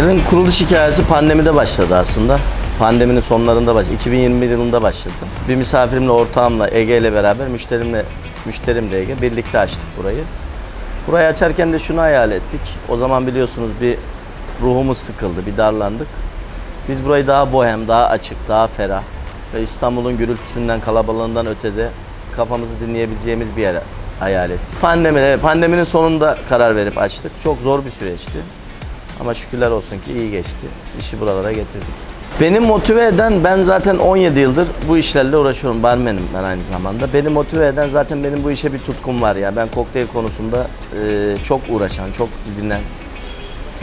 Otelin kuruluş hikayesi pandemide başladı aslında. Pandeminin sonlarında başladı. 2021 yılında başladı. Bir misafirimle, ortağımla, Ege ile beraber müşterimle, müşterim de Ege birlikte açtık burayı. Burayı açarken de şunu hayal ettik. O zaman biliyorsunuz bir ruhumuz sıkıldı, bir darlandık. Biz burayı daha bohem, daha açık, daha ferah ve İstanbul'un gürültüsünden, kalabalığından ötede kafamızı dinleyebileceğimiz bir yer hayal ettik. Pandemide, pandeminin sonunda karar verip açtık. Çok zor bir süreçti. Ama şükürler olsun ki iyi geçti. İşi buralara getirdik. Beni motive eden, ben zaten 17 yıldır bu işlerle uğraşıyorum. Barmenim ben aynı zamanda. Beni motive eden zaten benim bu işe bir tutkum var ya. Ben kokteyl konusunda e, çok uğraşan, çok dinlen,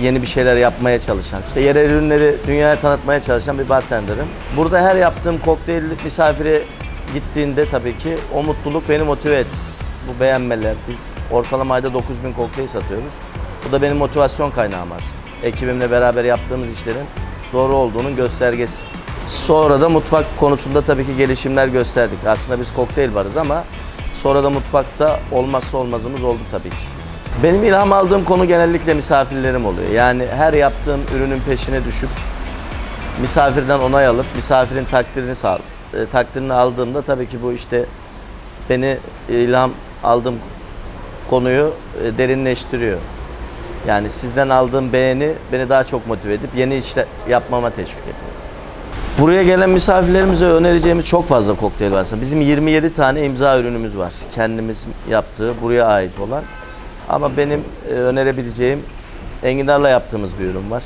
yeni bir şeyler yapmaya çalışan, işte yerel ürünleri dünyaya tanıtmaya çalışan bir bartenderim. Burada her yaptığım kokteyl misafire gittiğinde tabii ki o mutluluk beni motive etti. Bu beğenmeler, biz ortalama ayda 9000 kokteyl satıyoruz. Bu da benim motivasyon kaynağım aslında. Ekibimle beraber yaptığımız işlerin doğru olduğunun göstergesi. Sonra da mutfak konusunda tabii ki gelişimler gösterdik. Aslında biz kokteyl varız ama sonra da mutfakta olmazsa olmazımız oldu tabii ki. Benim ilham aldığım konu genellikle misafirlerim oluyor. Yani her yaptığım ürünün peşine düşüp misafirden onay alıp misafirin takdirini sağ e, takdirini aldığımda tabii ki bu işte beni ilham aldığım konuyu e, derinleştiriyor. Yani sizden aldığım beğeni beni daha çok motive edip yeni işler yapmama teşvik ediyor. Buraya gelen misafirlerimize önereceğimiz çok fazla kokteyl var. Bizim 27 tane imza ürünümüz var. Kendimiz yaptığı, buraya ait olan. Ama benim e, önerebileceğim enginarla yaptığımız bir ürün var.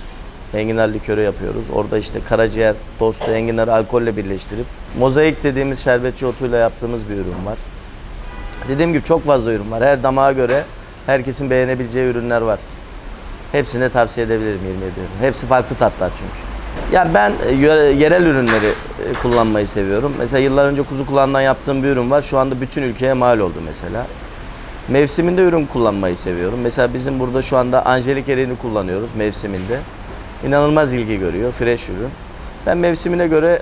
Enginar likörü yapıyoruz. Orada işte karaciğer, tostu, enginarı alkolle birleştirip mozaik dediğimiz şerbetçi otuyla yaptığımız bir ürün var. Dediğim gibi çok fazla ürün var. Her damağa göre herkesin beğenebileceği ürünler var. Hepsini de tavsiye edebilirim 27 ürün. Hepsi farklı tatlar çünkü. Ya ben e, yerel ürünleri e, kullanmayı seviyorum. Mesela yıllar önce kuzu kulağından yaptığım bir ürün var. Şu anda bütün ülkeye mal oldu mesela. Mevsiminde ürün kullanmayı seviyorum. Mesela bizim burada şu anda Angelik eriğini kullanıyoruz mevsiminde. İnanılmaz ilgi görüyor. Fresh ürün. Ben mevsimine göre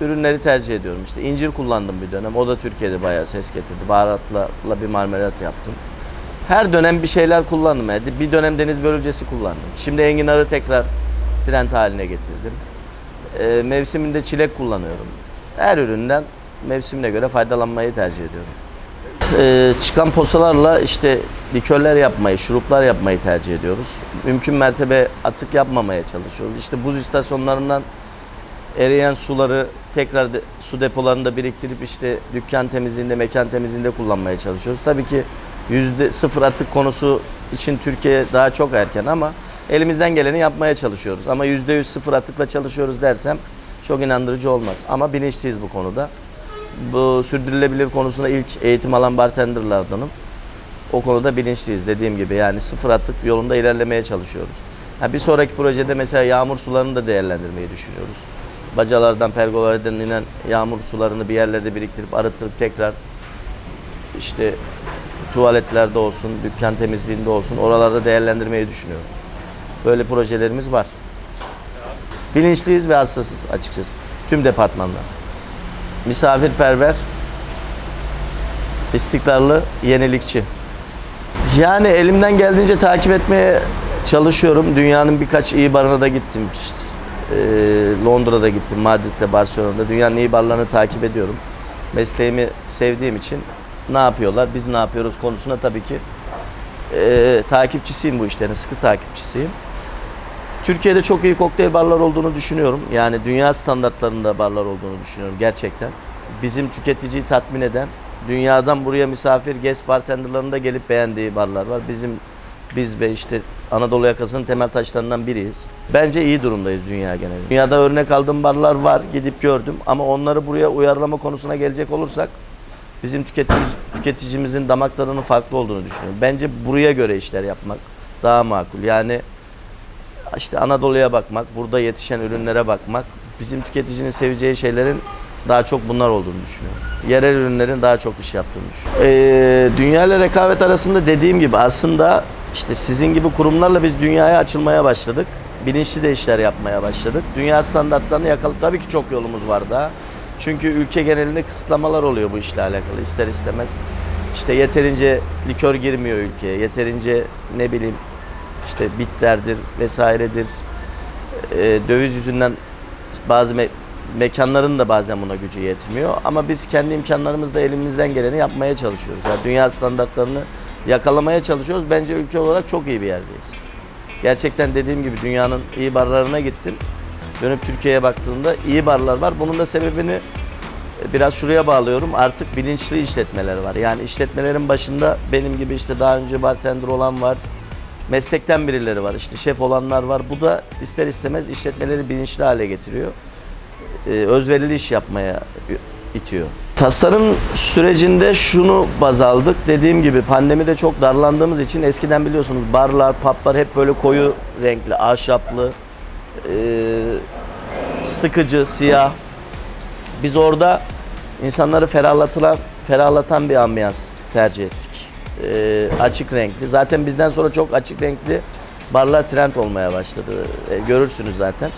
ürünleri tercih ediyorum. İşte incir kullandım bir dönem. O da Türkiye'de bayağı ses getirdi. Baharatla bir marmelat yaptım. Her dönem bir şeyler kullandım. Yani bir dönem deniz börülcesi kullandım. Şimdi enginarı tekrar trend haline getirdim. Ee, mevsiminde çilek kullanıyorum. Her üründen mevsimine göre faydalanmayı tercih ediyorum. Ee, çıkan posalarla işte likörler yapmayı, şuruplar yapmayı tercih ediyoruz. Mümkün mertebe atık yapmamaya çalışıyoruz. İşte buz istasyonlarından eriyen suları tekrar de- su depolarında biriktirip işte dükkan temizliğinde, mekan temizliğinde kullanmaya çalışıyoruz. Tabii ki yüzde sıfır atık konusu için Türkiye daha çok erken ama elimizden geleni yapmaya çalışıyoruz. Ama yüzde yüz sıfır atıkla çalışıyoruz dersem çok inandırıcı olmaz. Ama bilinçliyiz bu konuda. Bu sürdürülebilir konusunda ilk eğitim alan bartenderlardanım. O konuda bilinçliyiz dediğim gibi yani sıfır atık yolunda ilerlemeye çalışıyoruz. Ha, bir sonraki projede mesela yağmur sularını da değerlendirmeyi düşünüyoruz. Bacalardan, pergolardan inen yağmur sularını bir yerlerde biriktirip arıtırıp tekrar işte tuvaletlerde olsun, dükkan temizliğinde olsun oralarda değerlendirmeyi düşünüyorum. Böyle projelerimiz var. Bilinçliyiz ve hassasız açıkçası. Tüm departmanlar. Misafirperver, istikrarlı, yenilikçi. Yani elimden geldiğince takip etmeye çalışıyorum. Dünyanın birkaç iyi barına da gittim. İşte, eee, Londra'da gittim, Madrid'de, Barcelona'da. Dünyanın iyi barlarını takip ediyorum. Mesleğimi sevdiğim için ne yapıyorlar, biz ne yapıyoruz konusunda tabii ki eee, takipçisiyim bu işlerin, sıkı takipçisiyim. Türkiye'de çok iyi kokteyl barlar olduğunu düşünüyorum. Yani dünya standartlarında barlar olduğunu düşünüyorum gerçekten. Bizim tüketiciyi tatmin eden, dünyadan buraya misafir, guest bartenderlarında gelip beğendiği barlar var. Bizim biz ve işte Anadolu yakasının temel taşlarından biriyiz. Bence iyi durumdayız dünya genelinde. Dünyada örnek aldığım barlar var, gidip gördüm ama onları buraya uyarlama konusuna gelecek olursak bizim tüketici, tüketicimizin damak tadının farklı olduğunu düşünüyorum. Bence buraya göre işler yapmak daha makul. Yani işte Anadolu'ya bakmak, burada yetişen ürünlere bakmak, bizim tüketicinin seveceği şeylerin daha çok bunlar olduğunu düşünüyorum. Yerel ürünlerin daha çok iş yaptığını düşünüyorum. Ee, dünya ile rekabet arasında dediğim gibi aslında işte sizin gibi kurumlarla biz dünyaya açılmaya başladık. Bilinçli de işler yapmaya başladık. Dünya standartlarını yakalıp tabii ki çok yolumuz var daha. Çünkü ülke genelinde kısıtlamalar oluyor bu işle alakalı ister istemez. İşte yeterince likör girmiyor ülkeye. Yeterince ne bileyim işte bitlerdir vesairedir. e, döviz yüzünden bazı me- mekanların da bazen buna gücü yetmiyor. Ama biz kendi imkanlarımızla elimizden geleni yapmaya çalışıyoruz. Yani dünya standartlarını yakalamaya çalışıyoruz. Bence ülke olarak çok iyi bir yerdeyiz. Gerçekten dediğim gibi dünyanın iyi barlarına gittim. Dönüp Türkiye'ye baktığımda iyi barlar var. Bunun da sebebini biraz şuraya bağlıyorum. Artık bilinçli işletmeler var. Yani işletmelerin başında benim gibi işte daha önce bartender olan var. Meslekten birileri var. işte şef olanlar var. Bu da ister istemez işletmeleri bilinçli hale getiriyor. Ee, özverili iş yapmaya itiyor. Tasarım sürecinde şunu baz aldık. Dediğim gibi pandemide çok darlandığımız için eskiden biliyorsunuz barlar, publar hep böyle koyu renkli, ahşaplı, sıkıcı, siyah. Biz orada insanları ferahlatılan, ferahlatan bir ambiyans tercih ettik. Ee, açık renkli. Zaten bizden sonra çok açık renkli barlar trend olmaya başladı. Ee, görürsünüz zaten.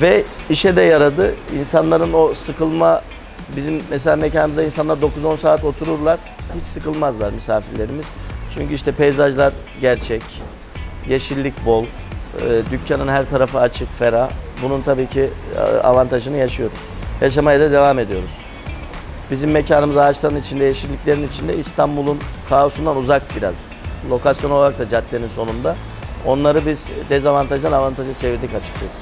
Ve işe de yaradı. İnsanların o sıkılma, bizim mesela mekanımızda insanlar 9-10 saat otururlar. Hiç sıkılmazlar misafirlerimiz. Çünkü işte peyzajlar gerçek, yeşillik bol, e, dükkanın her tarafı açık, ferah. Bunun tabii ki e, avantajını yaşıyoruz. Yaşamaya da devam ediyoruz. Bizim mekanımız ağaçların içinde, yeşilliklerin içinde İstanbul'un kaosundan uzak biraz. Lokasyon olarak da caddenin sonunda. Onları biz dezavantajdan avantaja çevirdik açıkçası.